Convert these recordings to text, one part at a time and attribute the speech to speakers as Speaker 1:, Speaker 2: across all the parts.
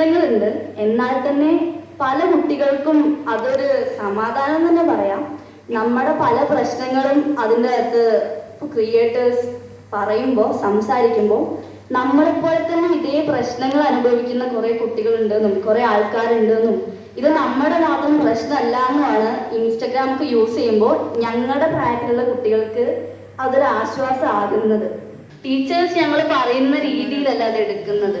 Speaker 1: പ്രശ്നങ്ങളുണ്ട്. എന്നാൽ തന്നെ പല കുട്ടികൾക്കും അതൊരു സമാധാനം തന്നെ പറയാം. നമ്മുടെ പല പ്രശ്നങ്ങളും അതിന്റെ അകത്ത് ക്രിയേറ്റേഴ്സ് പറയുമ്പോൾ സംസാരിക്കുമ്പോൾ നമ്മളെപ്പോലെ തന്നെ ഇതേ പ്രശ്നങ്ങൾ അനുഭവിക്കുന്ന കുറെ കുട്ടികളുണ്ടെന്നും കുറെ ആൾക്കാരുണ്ടെന്നും ഇത് നമ്മുടെ മാത്രം പ്രശ്നമല്ല എന്നുമാണ് ഇൻസ്റ്റഗ്രാമൊക്കെ യൂസ് ചെയ്യുമ്പോൾ ഞങ്ങളുടെ പ്രായത്തിലുള്ള കുട്ടികൾക്ക് അതൊരു ആശ്വാസമാകുന്നത്. ടീച്ചേഴ്സ് ഞങ്ങൾ പറയുന്ന രീതിയിലല്ല അത് എടുക്കുന്നത്.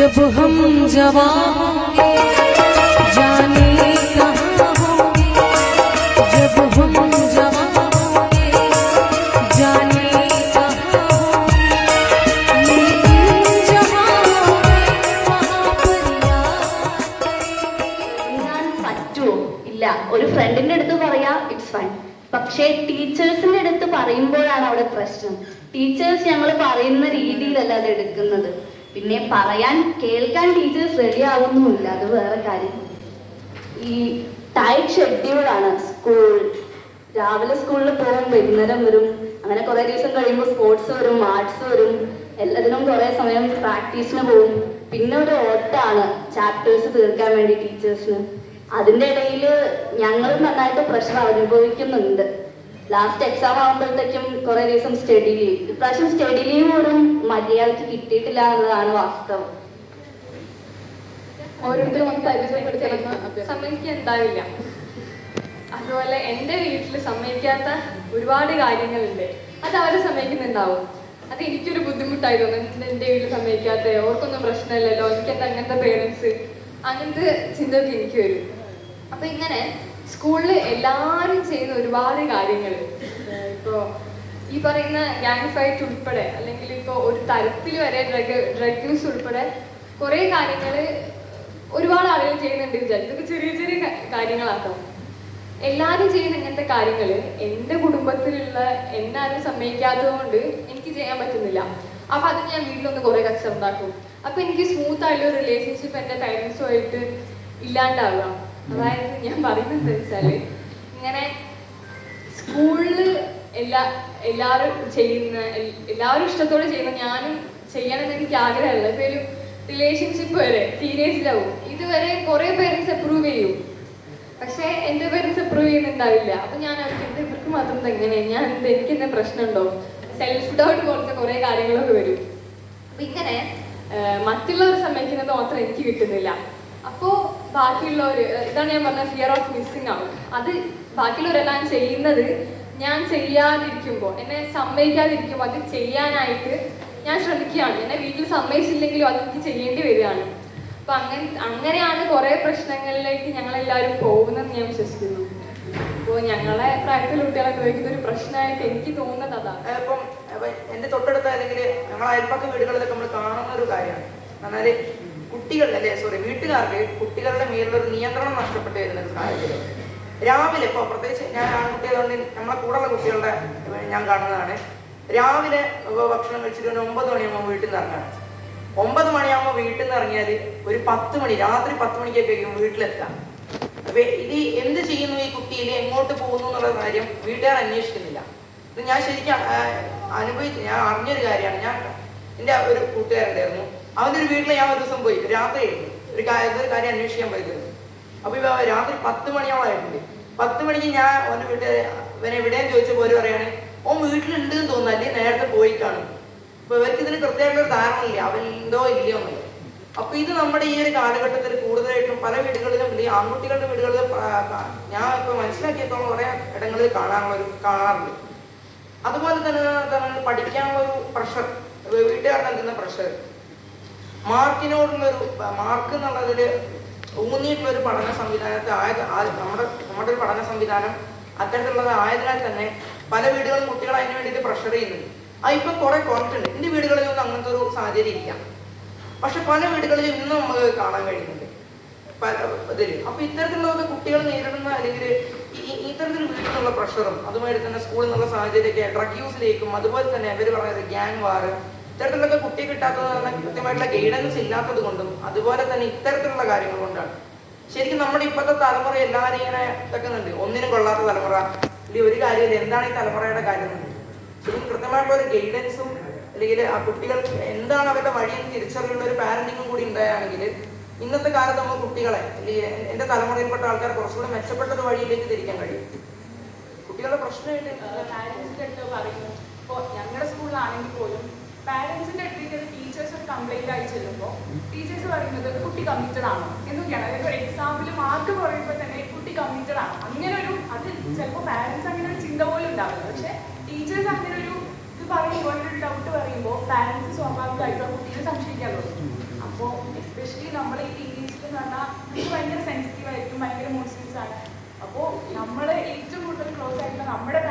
Speaker 2: जब हम जवान होंगे जाने कहाँ होंगे जब हम जवान होंगे जाने कहाँ होंगे लेकिन जहाँ होंगे वहाँ पर याद करेंगे
Speaker 1: ഞാൻ പറ്റുമോ ഇല്ല ഒരു ഫ്രണ്ടിന്റെ അടുത്ത് പറയാ ഇറ്റ്സ് ഫൈൻ പക്ഷേ ടീച്ചേഴ്സിന്റെ അടുത്ത് പറയുമ്പോഴാണ് അവിടെ പ്രശ്നം ടീച്ചേഴ്സ് ഞങ്ങൾ പറയുന്ന രീതിയിലല്ല അത് എടുക്കുന്നത് പിന്നെ പറയാൻ കേൾക്കാൻ ടീച്ചേഴ്സ് റെഡി ആവുന്നുമില്ല. അത് വേറെ കാര്യം. ഈ ടൈറ്റ് ഷെഡ്യൂളാണ് സ്കൂൾ രാവിലെ സ്കൂളിൽ പോകും വൈകുന്നേരം വരും. അങ്ങനെ കുറെ ദിവസം കഴിയുമ്പോൾ സ്പോർട്സ് വരും ആർട്സ് വരും. എല്ലാത്തിനും കുറെ സമയം പ്രാക്ടീസിന് പോകും. പിന്നെ ഒരു ഓട്ടാണ് ചാപ്റ്റേഴ്സ് തീർക്കാൻ വേണ്ടി ടീച്ചേഴ്സിന് അതിന്റെ ഇടയിൽ ഞങ്ങൾ നന്നായിട്ട് പ്രഷർ അനുഭവിക്കുന്നുണ്ട്. ലാസ്റ്റ് എക്സാം ആകുമ്പോഴത്തേക്കും കുറെ ദിവസം സ്റ്റഡി ലീവ് ഇപ്രാവശ്യം സ്റ്റഡി ലീവ് പോലും മര്യാദയ്ക്ക് കിട്ടിയിട്ടില്ല എന്നതാണ് വാസ്തവം.
Speaker 3: സമ്മതിക്കാൻ അതുപോലെ എന്റെ വീട്ടിൽ സമ്മതിക്കാത്ത ഒരുപാട് കാര്യങ്ങളുണ്ട്. അത് അവർ സമ്മതിക്കുന്നുണ്ടാവും? അത് എനിക്കൊരു ബുദ്ധിമുട്ടായി തോന്നുന്നു എന്റെ വീട്ടിൽ സമ്മതിക്കാത്ത ഓർക്കൊന്നും പ്രശ്നമില്ലല്ലോ. എനിക്കെന്താ അങ്ങനത്തെ പേരൻസ്? അങ്ങനത്തെ ചിന്തയൊക്കെ എനിക്ക് വരും. അപ്പൊ ഇങ്ങനെ സ്കൂളിൽ എല്ലാരും ചെയ്യുന്ന ഒരുപാട് കാര്യങ്ങൾ ഇപ്പോൾ ഈ പറയുന്ന ഗ്യാങ് ഫൈറ്റ് ഉൾപ്പെടെ അല്ലെങ്കിൽ ഇപ്പോൾ ഒരു തരത്തിൽ വരെ ഡ്രഗ് ഡ്രഗ് യൂസ് ഉൾപ്പെടെ കുറേ കാര്യങ്ങൾ ഒരുപാട് ആളുകൾ ചെയ്യുന്നുണ്ട്. വിചാരിച്ചു ഇതൊക്കെ ചെറിയ ചെറിയ കാര്യങ്ങളാക്കാം. എല്ലാവരും ചെയ്യുന്ന ഇങ്ങനത്തെ കാര്യങ്ങൾ എന്റെ കുടുംബത്തിലുള്ള എന്നാരും സമ്മതിക്കാത്തത് കൊണ്ട് എനിക്ക് ചെയ്യാൻ പറ്റുന്നില്ല. അപ്പൊ അത് ഞാൻ വീട്ടിലൊന്ന് കുറെ കച്ചറുണ്ടാക്കും അപ്പൊ എനിക്ക് സ്മൂത്ത് ആയിട്ടുള്ള റിലേഷൻഷിപ്പ് എന്റെ പേരൻസുമായിട്ട് ഇല്ലാണ്ടാവുക. അതായത് ഞാൻ പറയുന്നത് വെച്ചാൽ ഇങ്ങനെ സ്കൂളിൽ എല്ലാ എല്ലാവരും ചെയ്യുന്ന എല്ലാവരും ഇഷ്ടത്തോടെ ചെയ്യുന്ന ഞാനും ചെയ്യണമെന്ന് എനിക്ക് ആഗ്രഹമല്ല. ഇപ്പൊ ഒരു റിലേഷൻഷിപ്പ് വരെ ടീനേജിലാവും ഇതുവരെ കുറെ പേരൻസ് അപ്രൂവ് ചെയ്യും. പക്ഷെ എന്റെ പേരൻസ് അപ്രൂവ് ചെയ്യുന്നുണ്ടാവില്ല. അപ്പൊ ഞാൻ അവർക്ക് ഇവർക്ക് മാത്രം എങ്ങനെ? ഞാൻ എന്ത് എനിക്ക് എന്താ പ്രശ്നമുണ്ടോ? സെൽഫ് ഡൗട്ട് പോലത്തെ കുറെ കാര്യങ്ങളൊക്കെ വരും. അപ്പൊ ഇങ്ങനെ മറ്റുള്ളവർ സമ്മതിക്കുന്നത് മാത്രം എനിക്ക് കിട്ടുന്നില്ല. അപ്പോ ബാക്കിയുള്ളവര് ഇതാണ് ഞാൻ പറഞ്ഞ ഫിയർ ഓഫ് മിസ്സിങ് ആവും അത് ബാക്കിയുള്ളവരെല്ലാം ചെയ്യുന്നത് ഞാൻ ചെയ്യാതിരിക്കുമ്പോൾ എന്നെ സമ്മതിക്കാതിരിക്കുമ്പോൾ അത് ചെയ്യാനായിട്ട് ഞാൻ ശ്രമിക്കുകയാണ്. എന്നെ വീട്ടിൽ സമ്മതിച്ചില്ലെങ്കിലും അത് എനിക്ക് ചെയ്യേണ്ടി വരികയാണ്. അപ്പൊ അങ്ങനെ അങ്ങനെയാണ് കുറെ പ്രശ്നങ്ങളിലേക്ക് ഞങ്ങൾ എല്ലാവരും പോകുന്നതെന്ന് ഞാൻ വിശ്വസിക്കുന്നു. അപ്പോൾ ഞങ്ങളെ പ്രായത്തിൽ കുട്ടികളൊക്കെ വയ്ക്കുന്ന ഒരു പ്രശ്നമായിട്ട് എനിക്ക് തോന്നുന്നത് അതാണ്
Speaker 4: ഇപ്പം എന്റെ തൊട്ടടുത്ത അല്ലെങ്കിൽ ഞങ്ങളെ അയൽപ്പക്ക വീടുകളിലൊക്കെ നമ്മൾ കാണുന്ന ഒരു കാര്യമാണ്. എന്നാൽ കുട്ടികൾ അല്ലെ? സോറി വീട്ടുകാർക്ക് കുട്ടികളുടെ മേലുള്ള നിയന്ത്രണം നഷ്ടപ്പെട്ടു വരുന്ന ഒരു സാഹചര്യം. രാവിലെ ഇപ്പോൾ പ്രത്യേകിച്ച് ഞാൻ ആൺകുട്ടികളുണ്ട് നമ്മളെ കൂടെയുള്ള കുട്ടികളുടെ ഞാൻ കാണുന്നതാണ്. രാവിലെ ഇപ്പൊ ഭക്ഷണം കഴിച്ചിട്ട് ഒരു ഒമ്പത് മണിയാകുമ്പോൾ വീട്ടിൽ നിന്ന് ഇറങ്ങാണ്. ഒമ്പത് മണിയാകുമ്പോൾ വീട്ടിൽ നിന്ന് ഇറങ്ങിയാൽ ഒരു പത്ത് മണി രാത്രി പത്ത് മണിക്കൊക്കെ ആയിരിക്കും വീട്ടിലെത്താം അപ്പൊ ഇത് എന്ത് ചെയ്യുന്നു ഈ കുട്ടിയിൽ എങ്ങോട്ട് പോകുന്നു എന്നുള്ള കാര്യം വീട്ടുകാർ അന്വേഷിക്കുന്നില്ല. ഇത് ഞാൻ ശരിക്കും അനുഭവിച്ചു ഞാൻ അറിഞ്ഞൊരു കാര്യമാണ്. ഞാൻ എന്റെ ഒരു കൂട്ടുകാരുണ്ടായിരുന്നു അവന്റെ ഒരു വീട്ടിൽ ഞാൻ ഒരു ദിവസം പോയി. രാത്രി ഒരു കാര്യം ഒരു കാര്യം അന്വേഷിക്കാൻ പോയിരുന്നു അപ്പൊ ഇവ രാത്രി പത്ത് മണിയോളായിട്ടുണ്ട്. പത്ത് മണിക്ക് ഞാൻ അവന്റെ വീട്ടിൽ ഇവനെ എവിടെയും ചോദിച്ചു ഒരു പറയാണ് ഓൻ വീട്ടിലുണ്ട് എന്ന് തോന്നുന്നു. അല്ലെങ്കിൽ നേരത്തെ പോയി കാണും അപ്പൊ ഇവർക്ക് ഇതിന് കൃത്യമായിട്ടൊരു ധാരണ ധാരണയില്ല അവൻ ഉണ്ടോ ഇല്ലയോ എന്നുള്ളത് അപ്പൊ ഇത് നമ്മുടെ ഈ ഒരു കാലഘട്ടത്തിൽ കൂടുതലായിട്ടും പല വീടുകളിലും ഈ ആൺകുട്ടികളുടെ വീടുകളിൽ ഞാൻ ഇപ്പൊ മനസ്സിലാക്കിയത്തോളം കുറെ ഇടങ്ങളിൽ കാണാനുള്ള ഒരു കാണാറുണ്ട്. അതുപോലെ തന്നെ തന്നെ പഠിക്കാനുള്ള ഒരു പ്രഷർ വീട്ടുകാർ നൽകുന്ന പ്രഷർ മാർക്കിനോടുള്ള ഒരു മാർക്ക് എന്നുള്ളതിൽ ഊന്നിയിട്ടുള്ള ഒരു പഠന സംവിധാനത്തെ ആയത് ആ- നമ്മുടെ നമ്മുടെ ഒരു പഠന സംവിധാനം അത്തരത്തിലുള്ളത് ആയതിനാൽ തന്നെ പല വീടുകളും കുട്ടികൾ അതിന് വേണ്ടിയിട്ട് പ്രഷർ ചെയ്യുന്നുണ്ട്. അത് ഇപ്പൊ കുറെ കുറച്ചുണ്ട് എന്റെ വീടുകളിലൊന്നും അങ്ങനത്തെ ഒരു സാഹചര്യം ഇല്ല. പക്ഷെ പല വീടുകളിലും ഇന്നും നമുക്ക് കാണാൻ കഴിയുന്നുണ്ട്. പല ഇതിൽ അപ്പൊ ഇത്തരത്തിലുള്ള കുട്ടികൾ നേരിടുന്ന അല്ലെങ്കിൽ ഇത്തരത്തിൽ വീട്ടിൽ നിന്നുള്ള പ്രഷറും അതുമായി തന്നെ സ്കൂളിൽ നിന്നുള്ള സാഹചര്യമൊക്കെ ഡ്രഗ് യൂസിലേക്കും അതുപോലെ തന്നെ അവർ പറയുന്നത് ഗ്യാങ് വാർ ഇത്തരത്തിലൊക്കെ കുട്ടി കിട്ടാത്തത് പറഞ്ഞാൽ കൃത്യമായിട്ടുള്ള ഗൈഡൻസ് ഇല്ലാത്തത് കൊണ്ടും അതുപോലെ തന്നെ ഇത്തരത്തിലുള്ള കാര്യങ്ങൾ കൊണ്ടാണ്. ശരിക്കും നമ്മുടെ ഇപ്പോഴത്തെ തലമുറ എല്ലാവരും ഇങ്ങനെ ഇതൊക്കുന്നുണ്ട് ഒന്നിനും കൊള്ളാത്ത തലമുറ. അല്ലെങ്കിൽ ഒരു കാര്യമില്ല. എന്താണ് ഈ തലമുറയുടെ കാര്യം. ശരിക്കും കൃത്യമായിട്ടുള്ള ഒരു ഗൈഡൻസും അല്ലെങ്കിൽ ആ കുട്ടികൾക്ക് എന്താണ് അവരുടെ വഴിയെന്ന് തിരിച്ചറിയുള്ള ഒരു പാരന്റിങ്ങും കൂടി ഉണ്ടായാണെങ്കിൽ ഇന്നത്തെ കാലത്ത് നമ്മൾ കുട്ടികളെ അല്ലെങ്കിൽ എന്റെ തലമുറയിൽപ്പെട്ട ആൾക്കാർ കുറച്ചുകൂടെ മെച്ചപ്പെട്ട ഒരു വഴിയിലേക്ക് തിരിക്കാൻ കഴിയും. കുട്ടികളുടെ പ്രശ്നമായിട്ട്
Speaker 5: ഞങ്ങളുടെ സ്കൂളിലാണെങ്കിൽ പോലും പാരന്റ്സിന്റെ അടുത്തേക്ക് ടീച്ചേഴ്സ് ഒരു കംപ്ലൈന്റ് ആയി ചെല്ലുമ്പോൾ ടീച്ചേഴ്സ് പറയുന്നത് കുട്ടി കമ്മിറ്റഡ് ആണോ എന്നൊക്കെയാണ്. അതായത് ഒരു എക്സാമ്പിൾ മാർക്ക് പറയുമ്പോൾ തന്നെ കുട്ടി കമ്മിറ്റഡ് ആണ്? അങ്ങനെ ഒരു അത് ചിലപ്പോൾ പാരന്റ്സ് അങ്ങനെ ഒരു ചിന്ത പോലും ഉണ്ടാവില്ല. പക്ഷെ ടീച്ചേഴ്സ് അങ്ങനെ ഒരു ഇത് പറയുമ്പോൾ ഒരു ഡൗട്ട് പറയുമ്പോൾ പാരന്റ്സ് സ്വാഭാവികമായിട്ടും ആ കുട്ടിയെ സംശയിക്കാൻ തുടങ്ങും. അപ്പോൾ എസ്പെഷ്യലി നമ്മൾ ഈ ടീനേജിൽ എന്ന് പറഞ്ഞാൽ നമുക്ക് ഭയങ്കര സെൻസിറ്റീവ് ആയിരിക്കും ഭയങ്കര മൂഡ് ആണ്. അപ്പോൾ നമ്മൾ ഏറ്റവും കൂടുതൽ ക്ലോസ് ആയിട്ടുള്ള നമ്മുടെ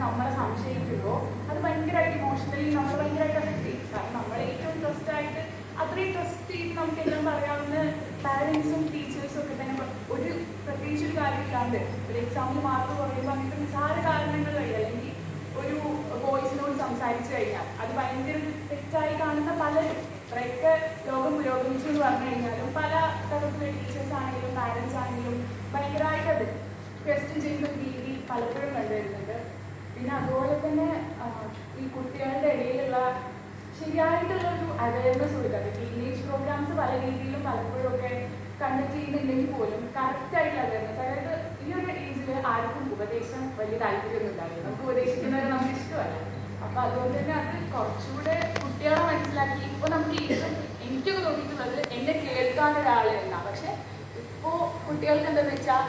Speaker 5: നമ്മളെ സംശയിക്കുമ്പോൾ അത് ഭയങ്കരമായിട്ട് ഇമോഷണലി നമ്മൾ ഭയങ്കരമായിട്ട് അഫക്ട് ചെയ്യും കാരണം നമ്മൾ ഏറ്റവും ട്രസ്റ്റ് ആയിട്ട് അത്രയും ട്രസ്റ്റ് ചെയ്ത് നമുക്ക് എല്ലാം പറയാവുന്ന പാരൻസും ടീച്ചേഴ്സും ഒക്കെ തന്നെ പ- ഒരു പ്രത്യേകിച്ച് ഒരു കാര്യമില്ലാണ്ട്. ഒരു എക്സാമിൽ മാർക്ക് കുറയുമ്പോൾ അങ്ങനത്തെ നിസാര കാരണങ്ങൾ വഴി അല്ലെങ്കിൽ ഒരു ബോയ്സിനോട് സംസാരിച്ചു കഴിഞ്ഞാൽ അത് ഭയങ്കര തെറ്റായി കാണുന്ന പലരും. ഇത്രയൊക്കെ ലോകം പുരോഗമിച്ചു എന്ന് പറഞ്ഞു കഴിഞ്ഞാലും പല തരത്തിലുള്ള ടീച്ചേഴ്സ് ആണെങ്കിലും പാരൻസ് ആണെങ്കിലും ഭയങ്കരമായിട്ട് അത് ക്വസ്റ്റ്യൻ ചെയ്യുന്ന രീതി പലപ്പോഴും കണ്ടുവരുന്നുണ്ട്. പിന്നെ അതുപോലെ തന്നെ ഈ കുട്ടികളുടെ ഇടയിലുള്ള ശരിയായിട്ടുള്ള ഒരു അവയർനെസ് കൊടുക്കുക. ടീനേജ് പ്രോഗ്രാംസ് പല രീതിയിലും പലപ്പോഴും ഒക്കെ കണ്ടക്ട് ചെയ്യുന്നുണ്ടെങ്കിൽ പോലും കറക്റ്റ് ആയിട്ടുള്ള അവയർനെസ് അതായത് ഈ ഒരു ഏജിൽ ആർക്കും ഉപദേശം വലിയ താല്പര്യമൊന്നും ഉണ്ടാവില്ല. നമുക്ക് ഉപദേശിക്കുന്നവരെ നമുക്ക് ഇഷ്ടമല്ല. അപ്പൊ അതുകൊണ്ട് തന്നെ അത് കുറച്ചുകൂടെ കുട്ടികളെ മനസ്സിലാക്കി. ഇപ്പൊ നമുക്ക് എനിക്കൊക്കെ തോന്നിയിട്ടുള്ളത് എന്നെ കേൾക്കാൻ ഒരാളെന്ന പക്ഷെ ഇപ്പോ കുട്ടികൾക്ക് എന്താന്ന് വെച്ചാൽ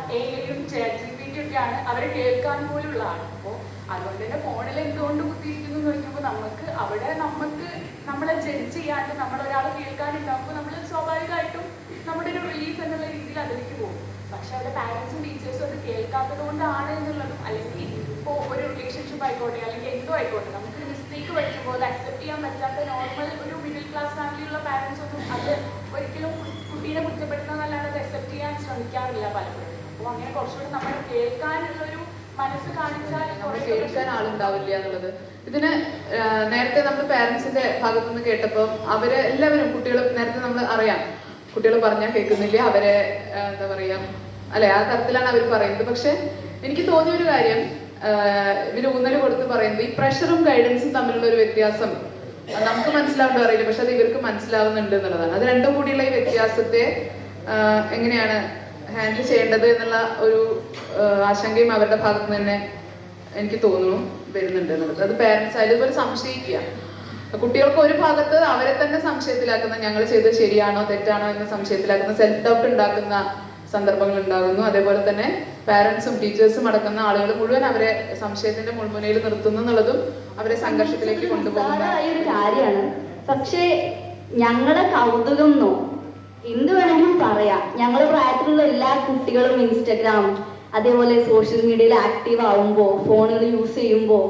Speaker 5: ചാറ്റ് ജി അവരെ കേൾക്കാൻ പോലുള്ളതാണ് അപ്പോൾ അതുകൊണ്ട് തന്നെ ഫോണിൽ എന്തുകൊണ്ട് കുത്തിയിരിക്കുന്നു എന്ന് ചോദിക്കുമ്പോൾ നമുക്ക് അവിടെ നമുക്ക് നമ്മളെ ജഡ്ജ് ചെയ്യാണ്ട് നമ്മളൊരാൾ കേൾക്കാനുണ്ടാകുമ്പോൾ നമ്മൾ സ്വാഭാവികമായിട്ടും നമ്മുടെ ഒരു റിലീഫ് എന്നുള്ള രീതിയിൽ അതിലേക്ക് പോകും. പക്ഷെ അവരുടെ പാരൻസും ടീച്ചേഴ്സും അത് കേൾക്കാത്തത് കൊണ്ടാണ് എന്നുള്ളതും അല്ലെങ്കിൽ ഇപ്പോൾ ഒരു റിലേഷൻഷിപ്പ് ആയിക്കോട്ടെ അല്ലെങ്കിൽ എന്തോ ആയിക്കോട്ടെ നമുക്ക് മിസ്റ്റേക്ക് പഠിക്കുമ്പോൾ അത് അക്സെപ്റ്റ് ചെയ്യാൻ പറ്റാത്ത നോർമൽ ഒരു മിഡിൽ ക്ലാസ് ഫാമിലിയുള്ള പാരൻസ് ഒന്നും അത് ഒരിക്കലും കുട്ടീനെ കുറ്റപ്പെടുത്തുന്നതല്ലാതെ അത് അക്സെപ്റ്റ് ചെയ്യാൻ ശ്രമിക്കാറില്ല പലപ്പോഴും. അപ്പോൾ അങ്ങനെ കുറച്ചുകൂടി നമ്മൾ കേൾക്കാനുള്ളൊരു മനസ്സ് കാണിച്ചാൽ
Speaker 6: കേൾക്കാൻ ആളുണ്ടാവില്ല എന്നുള്ളത്. ഇതിന് നേരത്തെ നമ്മൾ പേരൻസിന്റെ ഭാഗത്തു നിന്ന് കേട്ടപ്പോൾ അവർ എല്ലാവരും കുട്ടികൾ നേരത്തെ നമ്മൾ അറിയാം. കുട്ടികൾ പറഞ്ഞാൽ കേൾക്കുന്നില്ല? അവരെ എന്താ പറയാ അല്ലെ? ആ തരത്തിലാണ് അവർ പറയുന്നത്. പക്ഷെ എനിക്ക് തോന്നിയ ഒരു കാര്യം ഇവർ ഊന്നൽ കൊടുത്ത് പറയുന്നത് ഈ പ്രഷറും ഗൈഡൻസും തമ്മിലുള്ള ഒരു വ്യത്യാസം. നമുക്ക് മനസ്സിലാവുണ്ടോ അറിയില്ല. പക്ഷെ അത് ഇവർക്ക് മനസ്സിലാവുന്നുണ്ട് എന്നുള്ളതാണ്. അത് രണ്ടും കൂടിയുള്ള ഈ വ്യത്യാസത്തെ എങ്ങനെയാണ് ഹാൻഡിൽ ചെയ്യേണ്ടത് എന്നുള്ള ഒരു ആശങ്കയും അവരുടെ ഭാഗത്ത് തന്നെ എനിക്ക് തോന്നുന്നു വരുന്നുണ്ട് എന്നുള്ളത്. അത് പേരൻസ് ആയാലും ഇതുപോലെ സംശയിക്കുക. കുട്ടികൾക്ക് ഒരു ഭാഗത്ത് അവരെ തന്നെ സംശയത്തിലാക്കുന്ന ഞങ്ങൾ ചെയ്തത് ശരിയാണോ തെറ്റാണോ എന്ന് സംശയത്തിലാക്കുന്ന സെൽഫ് ഡൗട്ട് ഉണ്ടാക്കുന്ന സന്ദർഭങ്ങൾ ഉണ്ടാകുന്നു അതേപോലെ തന്നെ പാരന്റ്സും ടീച്ചേഴ്സും അടക്കുന്ന ആളുകൾ മുഴുവൻ അവരെ സംശയത്തിന്റെ മുൾമുനയിൽ നിർത്തുന്നു എന്നുള്ളതും അവരെ സംഘർഷത്തിലേക്ക് കൊണ്ടുപോകുന്ന.
Speaker 1: കാര്യമാണ്. പക്ഷേ ഞങ്ങളുടെ കൗതുകം എന്ത് വേണമെങ്കിലും പറയാം. ഞങ്ങളുടെ പ്രായത്തിലുള്ള എല്ലാ കുട്ടികളും ഇൻസ്റ്റഗ്രാം അതേപോലെ സോഷ്യൽ മീഡിയയിൽ ആക്റ്റീവ് ആവുമ്പോൾ ഫോണുകൾ യൂസ് ചെയ്യുമ്പോൾ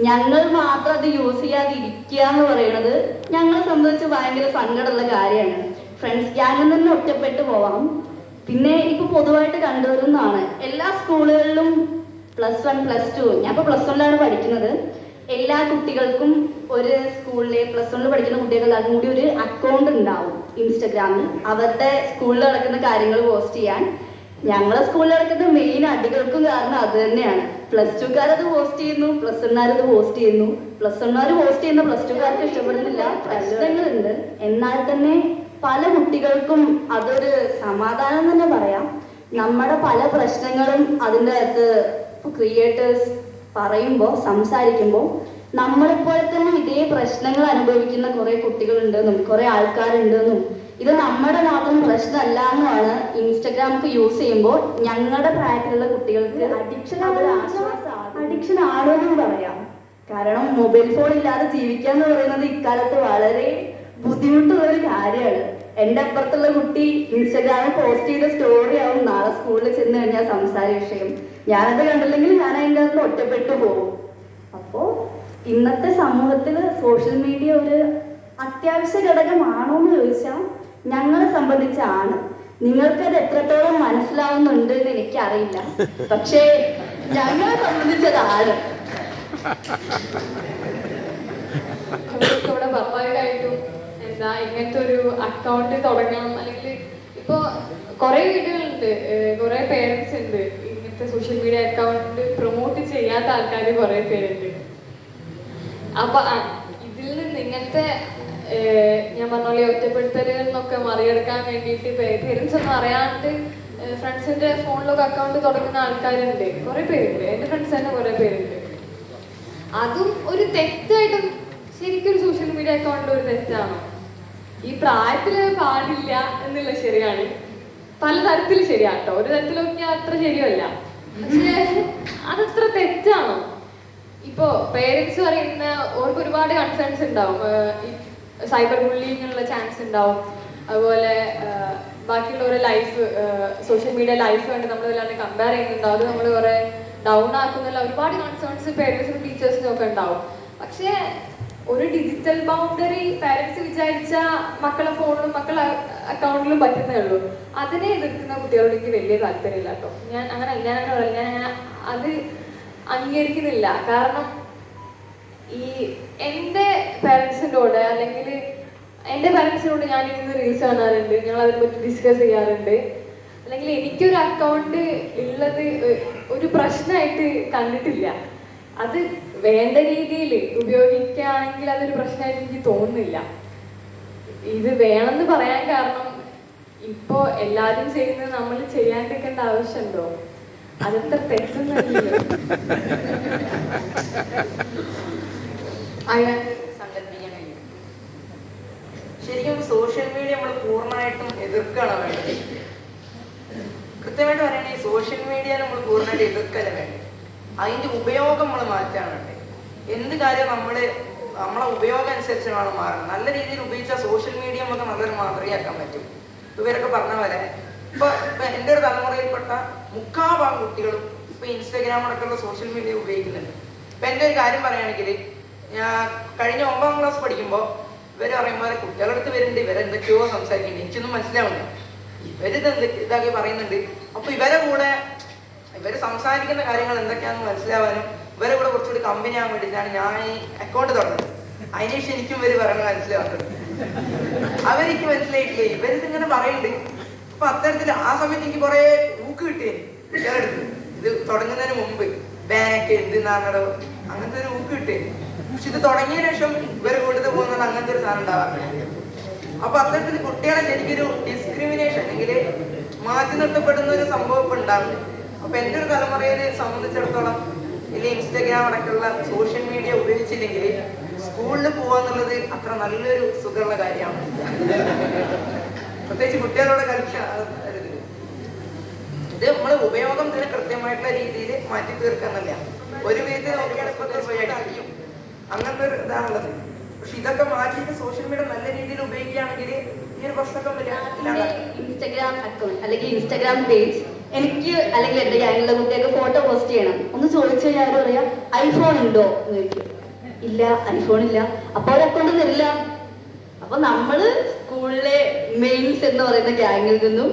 Speaker 1: ഞങ്ങൾ മാത്രം അത് യൂസ് ചെയ്യാതിരിക്കുക എന്ന് പറയുന്നത് ഞങ്ങളെ സംബന്ധിച്ച് ഭയങ്കര സങ്കടമുള്ള കാര്യമാണ്. ഫ്രണ്ട്സ് ഗ്യാങ്ങിൽ നിന്ന് ഒറ്റപ്പെട്ടു പോവാം. പിന്നെ ഇപ്പൊ പൊതുവായിട്ട് കണ്ടുവരുന്നതാണ്. എല്ലാ സ്കൂളുകളിലും പ്ലസ് വൺ പ്ലസ് ടു ഞാൻ ഇപ്പൊ പ്ലസ് വണ്ണിലാണ് പഠിക്കുന്നത്. എല്ലാ കുട്ടികൾക്കും ഒരു സ്കൂളിലെ പ്ലസ് വണ്ണിൽ പഠിക്കുന്ന കുട്ടികൾക്ക് അതും കൂടി ഒരു അക്കൗണ്ട് ഉണ്ടാവും ഇൻസ്റ്റഗ്രാമിൽ. അവരുടെ സ്കൂളിൽ നടക്കുന്ന കാര്യങ്ങൾ പോസ്റ്റ് ചെയ്യാൻ. ഞങ്ങളെ സ്കൂളിൽ നടക്കുന്ന മെയിൻ അടികൾക്കും കാരണം അത് തന്നെയാണ്. പ്ലസ് ടുക്കാരത് പോസ്റ്റ് ചെയ്യുന്നു പ്ലസ് വണ്ണാരത് പോസ്റ്റ് ചെയ്യുന്നു. പ്ലസ് വണ്ണാർ പോസ്റ്റ് ചെയ്യുന്ന പ്ലസ് ടുക്കാർക്ക് ഇഷ്ടപ്പെടുന്നില്ല. പ്രശ്നങ്ങളുണ്ട്. എന്നാൽ തന്നെ പല കുട്ടികൾക്കും അതൊരു സമാധാനം തന്നെ പറയാം. നമ്മുടെ പല പ്രശ്നങ്ങളും അതിന്റെ അകത്ത് ക്രിയേറ്റേഴ്സ് പറയുമ്പോൾ സംസാരിക്കുമ്പോൾ നമ്മളെപ്പോലെ തന്നെ ഇതേ പ്രശ്നങ്ങൾ അനുഭവിക്കുന്ന കുറെ കുട്ടികളുണ്ടെന്നും കുറെ ആൾക്കാരുണ്ടെന്നും ഇത് നമ്മുടെ മാത്രം പ്രശ്നമല്ല എന്നുമാണ് ഇൻസ്റ്റഗ്രാമൊക്കെ യൂസ് ചെയ്യുമ്പോൾ ഞങ്ങളുടെ പ്രായത്തിലുള്ള കുട്ടികൾക്ക് അഡിക്ഷൻ അഡിക്ഷൻ ആണെന്നും പറയാം. കാരണം മൊബൈൽ ഫോൺ ഇല്ലാതെ ജീവിക്കുക എന്ന് പറയുന്നത് ഇക്കാലത്ത് വളരെ ബുദ്ധിമുട്ടുള്ള ഒരു കാര്യമാണ്. എന്റെ അപ്പുറത്തുള്ള കുട്ടി ഇൻസ്റ്റാഗ്രാമിൽ പോസ്റ്റ് ചെയ്ത സ്റ്റോറി ആവും. നാളെ സ്കൂളിൽ ചെന്ന് കഴിഞ്ഞാൽ സംസാര വിഷയം. ഞാനത് കണ്ടില്ലെങ്കിൽ ഞാൻ അതിന്റെ അകത്ത് ഒറ്റപ്പെട്ടു പോകും. അപ്പോ ഇന്നത്തെ സമൂഹത്തിൽ സോഷ്യൽ മീഡിയ ഒരു അത്യാവശ്യ ഘടകമാണോ എന്ന് ചോദിച്ചാൽ ഞങ്ങളെ സംബന്ധിച്ചാണ്. നിങ്ങൾക്കത് എത്രത്തോളം മനസ്സിലാവുന്നുണ്ട് എന്ന് എനിക്കറിയില്ല. പക്ഷേ ഞങ്ങളെ സംബന്ധിച്ചതാണ്
Speaker 3: ഇവിടെ സ്വാഭാവികമായിട്ടും എന്താ ഇങ്ങനത്തെ ഒരു അക്കൗണ്ട് തുടങ്ങണം? അല്ലെങ്കിൽ ഇപ്പൊ കുറെ വീടുകളുണ്ട് കുറെ പേരൻസ് ഉണ്ട്. ഇങ്ങനത്തെ സോഷ്യൽ മീഡിയ അക്കൗണ്ട് പ്രൊമോട്ട് ചെയ്യാത്ത ആൾക്കാർ കുറെ പേരുണ്ട്. അപ്പൊ ഇതിൽ നിന്ന് ഇങ്ങനത്തെ ഞാൻ പറഞ്ഞ പോലെ ഒറ്റപ്പെടുത്തലുകളിൽ നിന്നൊക്കെ മറികടക്കാൻ വേണ്ടിയിട്ട് പേരൻസ് ഒന്നും അറിയാണ്ട് ഫ്രണ്ട്സിന്റെ ഫോണിലൊക്കെ അക്കൗണ്ട് തുടങ്ങുന്ന ആൾക്കാരുണ്ട്. കുറെ പേരുണ്ട്. എന്റെ ഫ്രണ്ട്സ് തന്നെ കുറെ പേരുണ്ട്. അതും ഒരു തെറ്റായിട്ടും ശരിക്കും ഒരു സോഷ്യൽ മീഡിയ അക്കൗണ്ട് ഒരു തെറ്റാണ്? ഈ പ്രായത്തിൽ പാടില്ല എന്നുള്ള ശരിയാണ്. പല പലതരത്തിൽ ശരിയാട്ടോ. ഒരു തരത്തിലൊക്കെ അത്ര ശരിയല്ല. പക്ഷേ അതത്ര തെറ്റാണോ? ഇപ്പോ പേരൻസ് പറയുന്ന ഓർക്ക് ഒരുപാട് കൺസേൺസ് ഉണ്ടാവും. സൈബർ ബുള്ളിങ്ങുള്ള ചാൻസ് ഉണ്ടാവും. അതുപോലെ ബാക്കിയുള്ള ഓരോ ലൈഫ് സോഷ്യൽ മീഡിയ ലൈഫ് കണ്ട് നമ്മൾ വല്ലാണ്ട് കമ്പയർ ചെയ്യുന്നുണ്ടാവും. അത് നമ്മൾ കുറെ ഡൗൺ ആക്കുന്നില്ല ഒരുപാട് കൺസേൺസ് പേരൻസിനും ടീച്ചേഴ്സിനും ഒക്കെ ഉണ്ടാവും. പക്ഷേ ഒരു ഡിജിറ്റൽ ബൗണ്ടറി പാരൻസ് വിചാരിച്ച മക്കളെ ഫോണിലും മക്കളെ അക്കൗണ്ടിലും പറ്റുന്നേ ഉള്ളൂ. അതിനെ എതിർക്കുന്ന കുട്ടികളോട് എനിക്ക് വലിയ താല്പര്യമില്ല കേട്ടോ. ഞാൻ അങ്ങനെ ഞാൻ അങ്ങനെ പറയില്ല. ഞാൻ അങ്ങനെ അത് അംഗീകരിക്കുന്നില്ല. കാരണം ഈ എന്റെ പാരൻസിനോട് അല്ലെങ്കിൽ എന്റെ പാരൻസിനോട് ഞാൻ ഇന്ന് റീൽസ് കാണാറുണ്ട്. ഞങ്ങൾ അതിനെ പറ്റി ഡിസ്കസ് ചെയ്യാറുണ്ട്. അല്ലെങ്കിൽ എനിക്കൊരു അക്കൗണ്ട് ഉള്ളത് ഒരു പ്രശ്നമായിട്ട് കണ്ടിട്ടില്ല. അത് വേണ്ട രീതിയിൽ ഉപയോഗിക്കുകയാണെങ്കിൽ അതൊരു പ്രശ്നമായിട്ട് എനിക്ക് തോന്നുന്നില്ല. ഇത് വേണമെന്ന് പറയാൻ കാരണം ഇപ്പോ എല്ലാരും ചെയ്യുന്നത് നമ്മൾ ചെയ്യാണ്ടിരിക്കേണ്ട ആവശ്യമുണ്ടോ? അതെത്ര തെറ്റൊന്നുമില്ലല്ലോ.
Speaker 4: അയാൾ ശരിക്കും സോഷ്യൽ മീഡിയ നമ്മൾ പൂർണമായിട്ടും എതിർക്കണം വേണ്ടത്. കൃത്യമായിട്ട് പറയുകയാണെങ്കിൽ സോഷ്യൽ മീഡിയ നമ്മൾ പൂർണമായിട്ട് എതിർക്കല വേണ്ടത്? അതിന്റെ ഉപയോഗം നമ്മൾ മാറ്റാനുണ്ട് എന്ത് കാര്യം നമ്മൾ നമ്മളെ ഉപയോഗം അനുസരിച്ച് വേണം മാറണം. നല്ല രീതിയിൽ ഉപയോഗിച്ചാൽ സോഷ്യൽ മീഡിയ നമുക്ക് നല്ലൊരു മാതൃകയാക്കാൻ പറ്റും. ഇവരൊക്കെ പറഞ്ഞ പോലെ ഇപ്പൊ എന്റെ ഒരു തലമുറയിൽപ്പെട്ട മുക്കാ ഭാഗം കുട്ടികളും ഇപ്പൊ ഇൻസ്റ്റാഗ്രാം അടക്കമുള്ള സോഷ്യൽ മീഡിയ ഉപയോഗിക്കുന്നുണ്ട്. ഇപ്പൊ എന്റെ ഒരു കാര്യം പറയുകയാണെങ്കിൽ ഞാൻ കഴിഞ്ഞ ഒമ്പതാം ക്ലാസ് പഠിക്കുമ്പോൾ ഇവർ പറയുമ്പോൾ കുട്ടികളുടെ അടുത്ത് വരുന്നുണ്ട് ഇവരെന്തൊക്കെയോ സംസാരിക്കുന്നുണ്ട്. എനിക്കൊന്നും മനസ്സിലാവുന്നില്ല. ഇവരിത് എന്ത് ഇതാക്കി പറയുന്നുണ്ട്. അപ്പൊ ഇവരെ കൂടെ ഇവർ സംസാരിക്കുന്ന കാര്യങ്ങൾ എന്തൊക്കെയാണെന്ന് മനസ്സിലാവാനും ഇവരെ കൂടെ കുറച്ചുകൂടി കമ്പനി ആകാൻ വേണ്ടിയിട്ടാണ് ഞാൻ ഈ അക്കൗണ്ട് തുടങ്ങുന്നത്. അതിനുശേഷം എനിക്കും ഇവർ പറയുന്നത് മനസ്സിലാവുന്നത് അവരെനിക്ക് മനസ്സിലായിട്ടില്ലേ? ഇവരിത് ഇങ്ങനെ പറയുന്നുണ്ട്. അപ്പൊ അത്തരത്തിൽ ആ സമയത്ത് എനിക്ക് കുറെ ഊക്ക് കിട്ടിയേ. കുട്ടികളെടുത്ത് ഇത് തുടങ്ങുന്നതിന് മുമ്പ് ബാങ്ക് എന്ത് നാണോ അങ്ങനത്തെ ഒരു ഊക്ക് കിട്ടിയേ. പക്ഷെ ഇത് തുടങ്ങിയ ശേഷം ഇവർ കൂടുതൽ പോകുന്നത് അങ്ങനത്തെ ഒരു സാധനം ഉണ്ടാവാറില്ല. അപ്പൊ അത്തരത്തിൽ കുട്ടികളെ ശരിക്കൊരു ഡിസ്ക്രിമിനേഷൻ അല്ലെങ്കിൽ മാറ്റി നിർത്തപ്പെടുന്ന ഒരു സംഭവം ഇപ്പൊ അപ്പൊ എന്റെ ഒരു തലമുറയെ സംബന്ധിച്ചിടത്തോളം ഇനി ഇൻസ്റ്റഗ്രാം അടക്കമുള്ള സോഷ്യൽ മീഡിയ ഉപയോഗിച്ചില്ലെങ്കിൽ സ്കൂളിൽ പോവാന്നുള്ളത് അത്ര നല്ലൊരു സുഖമുള്ള കാര്യമാണ്. പ്രത്യേകിച്ച് കുട്ടികളോട് കളിക്കാൻ ഒരിത്. ഇത് നമ്മൾ ഉപയോഗം തന്നെ കൃത്യമായിട്ടുള്ള രീതിയിൽ മാറ്റി തീർക്കാന്നല്ല ഒരു വിധത്തിൽ അങ്ങനത്തെ ഒരു ഇതാണുള്ളത്. പക്ഷെ ഇതൊക്കെ മാറ്റിയിട്ട് സോഷ്യൽ മീഡിയ നല്ല രീതിയിൽ ഉപയോഗിക്കുകയാണെങ്കിൽ ഈ ഒരു പ്രശ്നമൊക്കെ
Speaker 1: ഇൻസ്റ്റഗ്രാം അക്കൗണ്ട് അല്ലെങ്കിൽ ഇൻസ്റ്റാഗ്രാം പേജ് എനിക്ക് അല്ലെങ്കിൽ എന്റെ ഗ്യാങ്ങിലുള്ള കുട്ടിയൊക്കെ ഫോട്ടോ പോസ്റ്റ് ചെയ്യണം. ഒന്ന് ചോദിച്ചു കഴിഞ്ഞാൽ ആരും ഐഫോൺ ഉണ്ടോ? എന്ന് ചോദിക്കും. ഇല്ല ഐഫോൺ ഇല്ല. അപ്പൊ ഒരു അക്കൗണ്ട് തരില്ല അപ്പൊ നമ്മൾ സ്കൂളിലെ മെയിൻസ് എന്ന് പറയുന്ന ഗ്യാങ്ങിൽ നിന്നും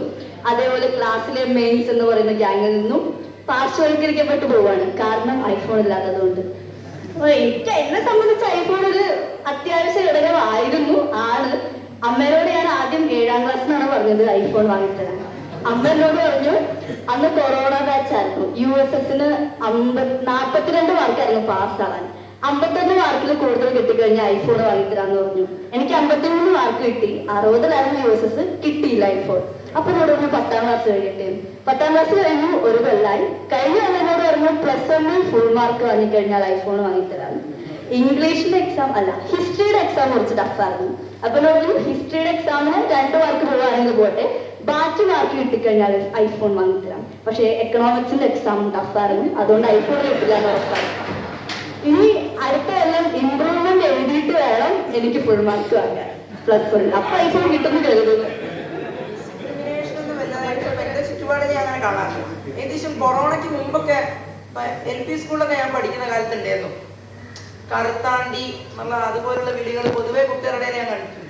Speaker 1: അതേപോലെ ക്ലാസ്സിലെ മെയിൻസ് എന്ന് പറയുന്ന ഗ്യാങ്ങിൽ നിന്നും പാർശ്വവൽക്കരിക്കപ്പെട്ടു പോവാണ്. കാരണം ഐഫോൺ ഇല്ലാത്തതുകൊണ്ട്. അപ്പൊ എനിക്ക് എന്നെ സംബന്ധിച്ച് ഐഫോൺ ഒരു അത്യാവശ്യ ഘടകമായിരുന്നു ആണ്. അമ്മയോട് ഞാൻ ആദ്യം ഏഴാം ക്ലാസ് എന്നാണ് പറഞ്ഞത് ഐഫോൺ വാങ്ങിത്തരാൻ. അമ്മ എന്നോട് പറഞ്ഞു അന്ന് കൊറോണ ബാച്ച് ആയിരുന്നു യു എസ് എസിന് അമ്പത് നാൽപ്പത്തിരണ്ട് മാർക്കായിരുന്നു പാസ്സാവാൻ അമ്പത്തൊന്ന് മാർക്കിൽ കൂടുതൽ കിട്ടിക്കഴിഞ്ഞാൽ ഐഫോൺ വാങ്ങിത്തരാന്ന് പറഞ്ഞു. എനിക്ക് അമ്പത്തിമൂന്ന് മാർക്ക് കിട്ടി. അറുപതിലായിരുന്നു യു എസ് എസ് കിട്ടിയില്ല ഐഫോൺ അപ്പൊ എന്നോട് പറഞ്ഞു പത്താം ക്ലാസ് കഴിയട്ടെ പത്താം ക്ലാസ് കഴിഞ്ഞു ഒരു കൊല്ലായി. കഴിഞ്ഞ എന്നോട് പറഞ്ഞു പ്ലസ് വണ്ണിൽ ഫുൾ മാർക്ക് വാങ്ങിക്കഴിഞ്ഞാൽ ഐഫോൺ വാങ്ങിത്തരാന്ന്. ഇംഗ്ലീഷിന്റെ എക്സാം അല്ല ഹിസ്റ്ററിയുടെ എക്സാം കുറച്ച് ടഫായിരുന്നു അപ്പൊ എന്നോട് ഹിസ്റ്ററിയുടെ എക്സാമിന് രണ്ട് മാർക്ക് പോവുകയാണെങ്കിൽ പോട്ടെ. ബാക്കി മാർക്ക് കിട്ടിക്കഴിഞ്ഞാൽ ഐഫോൺ വാങ്ങിത്തരാം. പക്ഷേ എക്കണോമിക്സിന്റെ എക്സാം ടഫായിരുന്നു അതുകൊണ്ട് ഐഫോൺ കിട്ടില്ല എന്ന് ഇനി അടുത്ത എല്ലാം ഇംപ്രൂവ്മെന്റ് എഴുതിയിട്ട് വേണം എനിക്ക് ഫുൾ മാർക്ക് വാങ്ങാൻ. പ്ലസ് വൺ അപ്പൊ ഐഫോൺ കിട്ടുന്നു കരുതുന്നു.
Speaker 4: ഏകദേശം കൊറോണയ്ക്ക് മുമ്പൊക്കെ എൽ പി സ്കൂളിലൊക്കെ ഞാൻ പഠിക്കുന്ന കാലത്ത് ഉണ്ടായിരുന്നു കറുത്താണ്ടി എന്നുള്ള അതുപോലുള്ള വിളികൾ പൊതുവെ കുട്ടികളുടെ ഞാൻ കണ്ടിട്ടുണ്ട്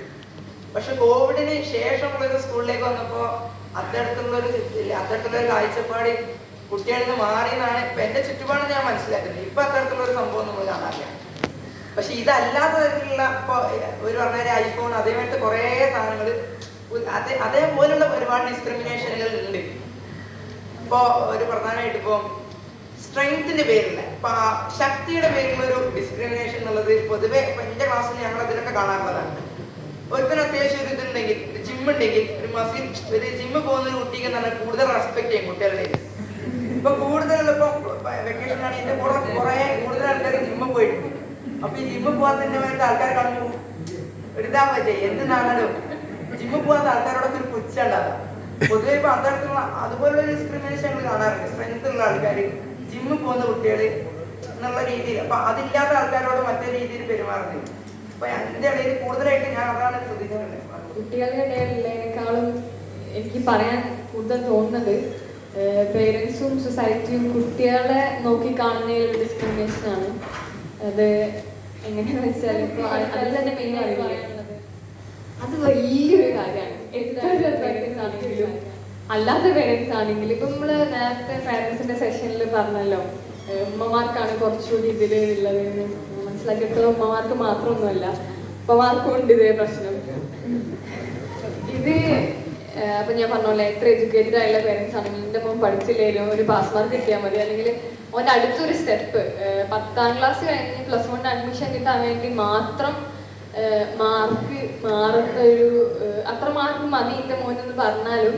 Speaker 4: പക്ഷെ കോവിഡിന് ശേഷമുള്ളൊരു സ്കൂളിലേക്ക് വന്നപ്പോൾ അത്തരത്തിലുള്ള ഒരു അത്തരത്തിലുള്ള ഒരു കുട്ടികളിൽ നിന്ന് മാറി എന്നാണ് ഇപ്പൊ എന്റെ ചുറ്റുപാട് ഞാൻ മനസ്സിലാക്കുന്നത്. ഇപ്പൊ അത്തരത്തിലുള്ള ഒരു സംഭവം നമ്മൾ കാണാറില്ല. പക്ഷെ ഇതല്ലാത്ത തരത്തിലുള്ള ഇപ്പൊ ഒരു പറഞ്ഞ ഐഫോൺ അതേപോലത്തെ കുറേ സാധനങ്ങൾ അതേ അതേപോലുള്ള ഒരുപാട് ഡിസ്ക്രിമിനേഷനുകൾ ഉണ്ട്. ഇപ്പോ ഒരു പ്രധാനമായിട്ട് ഇപ്പോ സ്ട്രെങ്ത്തിന്റെ പേരില്ല ഇപ്പൊ ശക്തിയുടെ പേരിലുള്ള ഒരു ഡിസ്ക്രിമിനേഷൻ എന്നുള്ളത് പൊതുവെ ഇപ്പൊ എന്റെ ക്ലാസ്സിൽ ഞങ്ങൾ അതിലൊക്കെ കാണാറുള്ളതാണ്. ഒരുത്തിന് അത്യാവശ്യം ഒരു ഇതുണ്ടെങ്കിൽ ജിം ഉണ്ടെങ്കിൽ ഒരു മസിൽ ഒരു ജിമ്മ് പോകുന്ന ഒരു കുട്ടിക്ക് തന്നെ കൂടുതൽ റെസ്പെക്ട് ചെയ്യും കുട്ടികളുടെ. ഇപ്പൊ കൂടുതൽ ഇപ്പൊ വെക്കേഷൻ ആണ് എന്റെ കൂടെ കുറെ കൂടുതൽ ആൾക്കാർ ജിമ്മിൽ പോയിട്ട് അപ്പൊ ഈ ജിമ്മിൽ പോകാത്തതിന്റെ വേണ്ടി ആൾക്കാർ കാണുമ്പോൾ എടുത്താ പറ്റേ എന്ത് നാണല്ലോ ജിമ്മിൽ പോകാത്ത ആൾക്കാരോടൊക്കെ ഒരു പുച്ഛ ഉണ്ടാകാം പൊതുവെ ഇപ്പൊ അത്തരത്തിലുള്ള അതുപോലുള്ള ഡിസ്ക്രിമിനേഷൻ കാണാറുണ്ട്. സ്ട്രെങ്ത് ഉള്ള ആൾക്കാർ ജിമ്മിൽ പോകുന്ന കുട്ടികൾ എന്നുള്ള രീതിയിൽ. അപ്പൊ അതില്ലാത്ത ആൾക്കാരോട് മറ്റേ രീതിയിൽ പെരുമാറുന്നത് അപ്പൊ കൂടുതലായിട്ട് ഞാൻ
Speaker 3: കുട്ടികളുടെ ഇടയിലുള്ളതിനേക്കാളും എനിക്ക് പറയാൻ കൂടുതൽ തോന്നുന്നത് പേരൻസും സൊസൈറ്റിയും കുട്ടികളെ നോക്കി കാണുന്നതിൽ ഡിസ്ക്രിമിനേഷൻ ആണ്. അത് എങ്ങനെയാണെന്ന് വെച്ചാൽ ഇപ്പോൾ അതിൽ തന്നെ മെയിൻ അത് വലിയൊരു കാര്യമാണ്. എത്ര ആണെങ്കിലും അല്ലാത്ത പേരൻസ് ആണെങ്കിലും ഇപ്പൊ നമ്മൾ നേരത്തെ പേരൻസിന്റെ സെഷനിൽ പറഞ്ഞല്ലോ ഉമ്മമാർക്കാണ് കുറച്ചുകൂടി എന്ന് മനസ്സിലാക്കിയിട്ടുള്ള ഉമ്മമാർക്ക് മാത്രമൊന്നുമല്ല. ഉപ്പമാർക്കും ഉണ്ട് ഇതേ പ്രശ്നം. ഇത് അപ്പൊ ഞാൻ പറഞ്ഞ പോലെ എത്ര എഡ്യൂക്കേറ്റഡ് ആയുള്ള പേരൻസ് ആണെങ്കിലും എന്റെ മോൻ പഠിച്ചില്ലെങ്കിലും ഒരു പാസ് മാർക്ക് കിട്ടിയാൽ മതി. അല്ലെങ്കിൽ ഓന്റെ അടുത്തൊരു സ്റ്റെപ്പ് പത്താം ക്ലാസ് കഴിഞ്ഞ് പ്ലസ് വൺ അഡ്മിഷൻ കിട്ടാൻ വേണ്ടി മാത്രം മാർക്ക് മാറുന്ന ഒരു അത്ര മാർക്ക് മതി എന്റെ മോനെന്ന് പറഞ്ഞാലും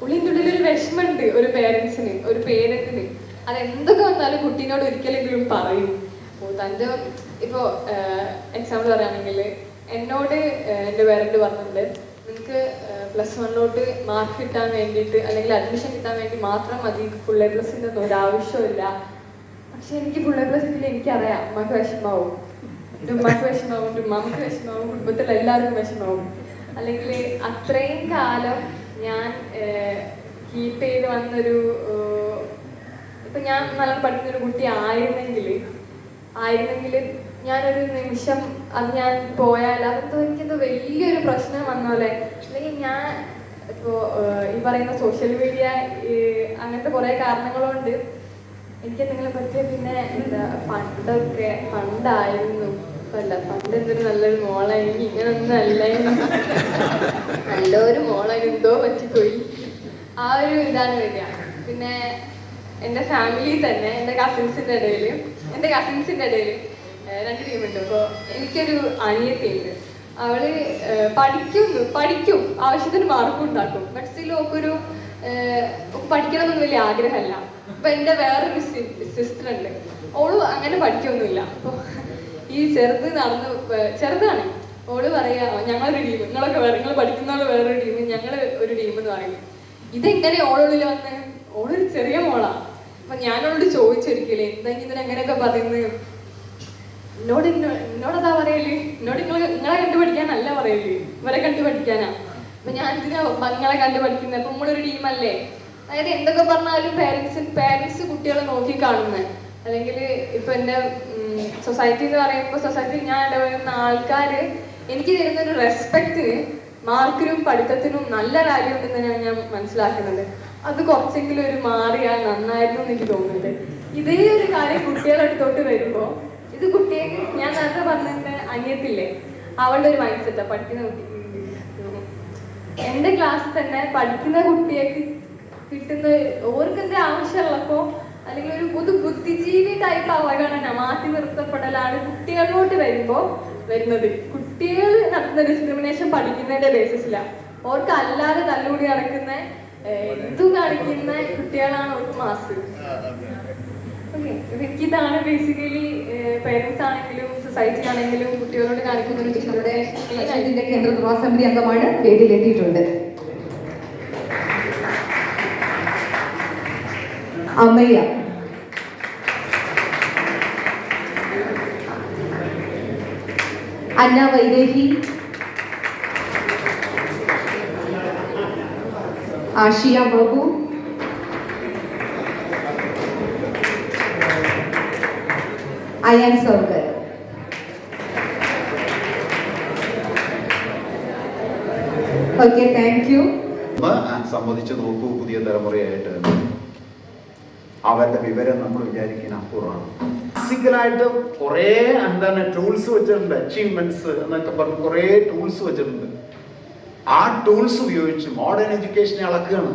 Speaker 3: പുള്ളിന്റെ ഉള്ളിൽ ഒരു വിഷമമുണ്ട് ഒരു പേരൻസിന് ഒരു പേരൻസിന് അത് എന്തൊക്കെ വന്നാലും കുട്ടീനോട് ഒരിക്കലെങ്കിലും പറയും. തന്റെ ഇപ്പോൾ എക്സാമ്പിൾ പറയുകയാണെങ്കിൽ എന്നോട് എന്റെ പേരന്റ് പറഞ്ഞിട്ടുണ്ട് നിങ്ങൾക്ക് പ്ലസ് വണ്ണിലോട്ട് മാർക്ക് കിട്ടാൻ വേണ്ടിയിട്ട് അല്ലെങ്കിൽ അഡ്മിഷൻ കിട്ടാൻ വേണ്ടി മാത്രം മതി. ഫുൾ എ പ്ലസിന്റെ ഒന്നും ഒരു ആവശ്യമില്ല പക്ഷെ എനിക്ക് ഫുൾ എ പ്ലസ് ഇല്ല എനിക്കറിയാം. അമ്മയ്ക്ക് വിഷമാവും ഉമ്മക്ക് വിഷമാവും ഉമ്മാക്ക് വിഷമാവും കുടുംബത്തിൽ എല്ലാവർക്കും വിഷമാവും അല്ലെങ്കിൽ അത്രയും കാലം ഞാൻ കീപ്പ് ചെയ്ത് വന്നൊരു ഇപ്പം ഇപ്പൊ ഞാൻ നല്ല പഠിക്കുന്ന ഒരു കുട്ടി ആയിരുന്നെങ്കിൽ ആയിരുന്നെങ്കിൽ ഞാനൊരു നിമിഷം അത് ഞാൻ പോയാൽ അതൊക്കെ എനിക്കത് വലിയൊരു പ്രശ്നം വന്ന പോലെ അല്ലെങ്കിൽ ഞാൻ ഇപ്പോൾ ഈ പറയുന്ന സോഷ്യൽ മീഡിയ അങ്ങനത്തെ കുറേ കാരണങ്ങളുണ്ട്. എനിക്ക് എന്തെങ്കിലും പറ്റിയ പിന്നെ എന്താ പണ്ടൊക്കെ പണ്ടായിരുന്നു. പണ്ട് എന്തൊരു നല്ലൊരു മോളായിരുന്നു. ഇങ്ങനൊന്നും അല്ലായിരുന്നു. നല്ലൊരു മോളായിരുന്നു. എന്തോ പറ്റിപ്പോയി. ആ ഒരു ഇതാണ് വരിക. പിന്നെ എന്റെ ഫാമിലി തന്നെ എന്റെ കസിൻസിന്റെ ഇടയിൽ എന്റെ കസിൻസിന്റെ ഇടയിൽ രണ്ട് ടീമുണ്ട് അപ്പോൾ എനിക്കൊരു അനിയത്തിയുണ്ട്. അവൾ ഏഹ്, പഠിക്കുന്നു പഠിക്കും. ആവശ്യത്തിന് മാർക്ക് ഉണ്ടാക്കും. ബട്ട് സ്റ്റിൽ ഓക്കൊരു പഠിക്കണമെന്നൊന്നും വലിയ ആഗ്രഹമല്ല. അപ്പൊ എന്റെ വേറൊരു സിസ്റ്റർ ഉണ്ട്. ഓൾ അങ്ങനെ പഠിക്കൊന്നുമില്ല. അപ്പോൾ ഈ ചെറുത് നടന്ന് ചെറുതാണ്. ഓൾ പറയാ ഞങ്ങളൊരു ടീം നിങ്ങളൊക്കെ വേറെ നിങ്ങൾ പഠിക്കുന്നവൾ വേറൊരു ടീം ഞങ്ങൾ ഒരു ടീം എന്ന് പറയും. ഇതെങ്ങനെ ഓളുള്ളിൽ വന്ന്? ഓളൊരു ചെറിയ മോളാ. അപ്പൊ ഞാനോട് ചോദിച്ചൊരിക്കലേ എന്താ ഇതിനെങ്ങനെയൊക്കെ പറയുന്നത്? എന്നോട് എന്നോടതാ പറയൽ? എന്നോട് നിങ്ങൾ നിങ്ങളെ കണ്ടുപഠിക്കാനല്ല പറയൽ. ഇവരെ കണ്ടുപഠിക്കാനാ. അപ്പൊ ഞാൻ എന്തിനാ നിങ്ങളെ കണ്ടുപഠിക്കുന്നത് അപ്പൊ നമ്മളൊരു ടീമല്ലേ? അതായത് എന്തൊക്കെ പറഞ്ഞാലും പേരൻസ് പേരൻസ് കുട്ടികളെ നോക്കി കാണുന്നത് അല്ലെങ്കിൽ ഇപ്പൊ എന്റെ സൊസൈറ്റി എന്ന് പറയുമ്പോൾ സൊസൈറ്റിയിൽ ഞാൻ ഇടപെടുന്ന ആൾക്കാര് എനിക്ക് തരുന്ന ഒരു റെസ്പെക്റ്റിന് മാർക്കിനും പഠിത്തത്തിനും നല്ല വാല്യൂ തന്നെയാണ് ഞാൻ മനസ്സിലാക്കുന്നത് അത് കുറച്ചെങ്കിലും ഒരു മാറിയാൽ നന്നായിരുന്നു എന്ന് എനിക്ക് തോന്നുന്നുണ്ട്. ഇതേ ഒരു കാര്യം കുട്ടികളുടെ അടുത്തോട്ട് വരുമ്പോൾ ഇത് കുട്ടിയെ ഞാൻ നേരത്തെ പറഞ്ഞിട്ട് അനിയത്തില്ലേ? അവളുടെ ഒരു മൈൻഡ് സെറ്റാ പഠിക്കുന്ന കുട്ടി. എന്റെ ക്ലാസ്സിൽ തന്നെ പഠിക്കുന്ന കുട്ടിയേക്ക് കിട്ടുന്ന ഓർക്ക് എന്താ ആവശ്യമുള്ളപ്പോ അല്ലെങ്കിൽ ഒരു പൊതു ബുദ്ധിജീവി ടൈപ്പ് അവഗണന മാറ്റി നിർത്തപ്പെടലാണ് കുട്ടികളിലോട്ട് വരുമ്പോ വരുന്നത്. കുട്ടികൾ നടത്തുന്ന ഡിസ്ക്രിമിനേഷൻ പഠിക്കുന്നതിന്റെ ബേസിസിലാണ് ഓർക്ക് അല്ലാതെ തല്ലുകൂടി നടക്കുന്ന എന്തും കാണിക്കുന്ന കുട്ടികളാണ് ഓർക്ക് മാസ് എനിക്കിതാണ് ബേസിക്കലി പേരൻസ് ആണെങ്കിലും സൊസൈറ്റി ആണെങ്കിലും കുട്ടികളോട് കാണിക്കുന്ന
Speaker 7: നമ്മുടെ ഇതിന്റെ കേന്ദ്ര നിർവാഹ സമിതി അംഗമാണ് വേദിയിലെത്തിയിട്ടുണ്ട്. അമ്മയ്യ. Anna Vaidehi. Ashiya Babu. Ayaan Sarkar okay thank
Speaker 8: you സംബന്ധിച്ച് നോക്കൂ പുതിയ തലമുറയായിട്ട്. അവരുടെ വിവരം നമ്മൾ വിചാരിക്കുന്ന അപ്പുറമാണ്. ഫിസിക്കലായിട്ട് കുറേ എന്താണ് ടൂൾസ് വെച്ചിട്ടുണ്ട് അച്ചീവ്മെന്റ്സ് എന്നൊക്കെ പറഞ്ഞ് കുറേ ടൂൾസ് വെച്ചിട്ടുണ്ട്. ആ ടൂൾസ് ഉപയോഗിച്ച് മോഡേൺ എഡ്യൂക്കേഷനെ അളക്കുകയാണ്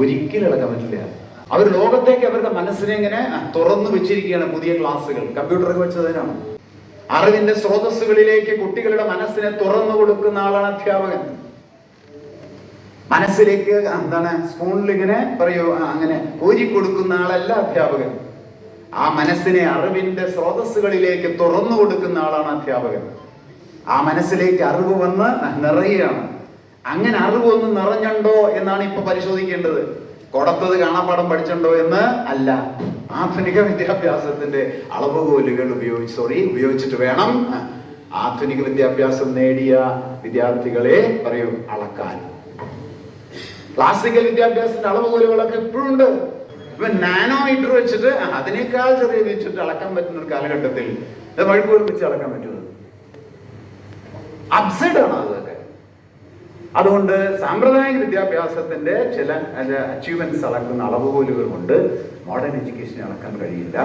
Speaker 8: ഒരിക്കലും ഇളക്കാൻ പറ്റില്ല. അവർ ലോകത്തേക്ക് അവരുടെ മനസ്സിനെ ഇങ്ങനെ തുറന്നു വെച്ചിരിക്കുകയാണ് പുതിയ ക്ലാസ്സുകൾ. കമ്പ്യൂട്ടറൊക്കെ വെച്ചതിനാണ് അറിവിന്റെ സ്രോതസ്സുകളിലേക്ക് കുട്ടികളുടെ മനസ്സിനെ തുറന്നു കൊടുക്കുന്ന ആളാണ് അധ്യാപകൻ. മനസ്സിലേക്ക് എന്താണ് സ്പൂണിൽ ഇങ്ങനെ പറയൂ അങ്ങനെ കോരി കൊടുക്കുന്ന ആളല്ല അധ്യാപകൻ. ആ മനസ്സിനെ അറിവിന്റെ സ്രോതസ്സുകളിലേക്ക് തുറന്നു കൊടുക്കുന്ന ആളാണ് അധ്യാപകൻ. ആ മനസ്സിലേക്ക് അറിവ് വന്ന് നിറയുകയാണ്. അങ്ങനെ അറിവ് ഒന്ന് നിറഞ്ഞുണ്ടോ എന്നാണ് ഇപ്പൊ പരിശോധിക്കേണ്ടത്. കൊടുത്തത് കാണാപ്പാടം പഠിച്ചിട്ടുണ്ടോ എന്ന് അല്ല. ആധുനിക വിദ്യാഭ്യാസത്തിന്റെ അളവുകോലുകൾ ഉപയോഗിച്ച് സോറി ഉപയോഗിച്ചിട്ട് വേണം ആധുനിക വിദ്യാഭ്യാസം നേടിയ വിദ്യാർത്ഥികളെ പറയും അളക്കാൻ. ക്ലാസിക്കൽ വിദ്യാഭ്യാസത്തിന്റെ അളവുകോലുകളൊക്കെ ഇപ്പോഴും ഉണ്ട് ഇപ്പൊ നാനോമീറ്റർ വെച്ചിട്ട് അതിനേക്കാൾ ചെറിയ വെച്ചിട്ട് അളക്കാൻ പറ്റുന്ന ഒരു കാലഘട്ടത്തിൽ വഴുക്കോൽ വെച്ച് അളക്കാൻ പറ്റുന്നത്. അബ്സൈഡ് ആണ് അതൊക്കെ അതുകൊണ്ട് സാമ്പ്രദായിക വിദ്യാഭ്യാസത്തിന്റെ ചില അച്ചീവ്മെന്റ്സ് അളക്കുന്ന അളവുകോലുകൾ കൊണ്ട് മോഡേൺ എഡ്യൂക്കേഷനെ അളക്കാൻ കഴിയില്ല.